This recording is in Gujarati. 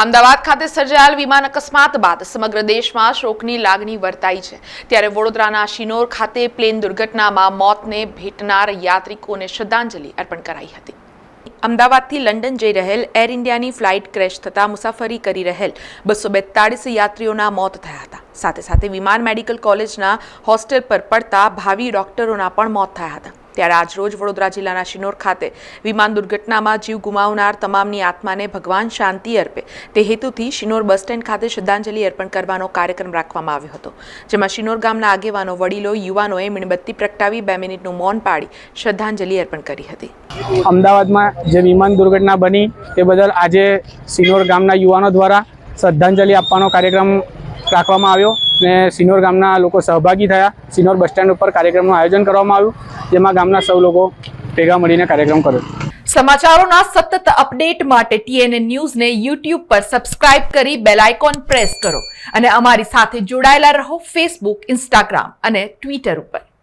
અમદાવાદ ખાતે સર્જાયેલ વિમાન અકસ્માત બાદ સમગ્ર દેશમાં શોકની લાગણી વર્તાઈ છે. ત્યારે વડોદરાના શિનોર ખાતે પ્લેન દુર્ઘટનામાં મોતને ભેટનાર યાત્રિકોને શ્રદ્ધાંજલિ અર્પણ કરાઈ હતી. અમદાવાદથી લંડન જઈ રહેલ એર ઇન્ડિયાની ફ્લાઇટ ક્રેશ થતાં મુસાફરી કરી રહેલ બસો બેતાળીસ યાત્રીઓના મોત થયા હતા. સાથે સાથે વિમાન મેડિકલ કોલેજના હોસ્ટેલ પર પડતા ભાવિ ડોક્ટરોના પણ મોત થયા હતા. ત્યારે આજરોજ વડોદરા જિલ્લાના શિનોર ખાતે વિમાન દુર્ઘટનામાં જીવ ગુમાવનાર તમામની આત્માને ભગવાન શાંતિ અર્પે. તે હેતુથી શિનોર બસ સ્ટેન્ડ ખાતે શ્રદ્ધાંજલિ અર્પણ કરવાનો કાર્યક્રમ રાખવામાં આવ્યો હતો, જેમાં શિનોર ગામના આગેવાનો, વડીલો, યુવાનોએ મીણબત્તી પ્રગટાવી બે મિનિટનું મૌન પાડી શ્રદ્ધાંજલિ અર્પણ કરી હતી. અમદાવાદમાં જે વિમાન દુર્ઘટના બની તે બદલ આજે શિનોર ગામના યુવાનો દ્વારા શ્રદ્ધાંજલિ આપવાનો કાર્યક્રમ રાખવામાં આવ્યો. ને સિનોર ગામના લોકો સહભાગી થયા. સિનોર બસ સ્ટેન્ડ ઉપર કાર્યક્રમનું આયોજન કરવામાં આવ્યું, જેમાં ગામના સૌ લોકો ભેગા મળીને કાર્યક્રમ કર્યો. સમાચારોના સતત અપડેટ માટે ટીએનએ ન્યૂઝને યુટ્યુબ પર સબસ્ક્રાઇબ કરી બેલ આઇકોન પ્રેસ કરો અને અમારી સાથે જોડાયેલા રહો ફેસબુક ઇન્સ્ટાગ્રામ અને ટ્વિટર ઉપર.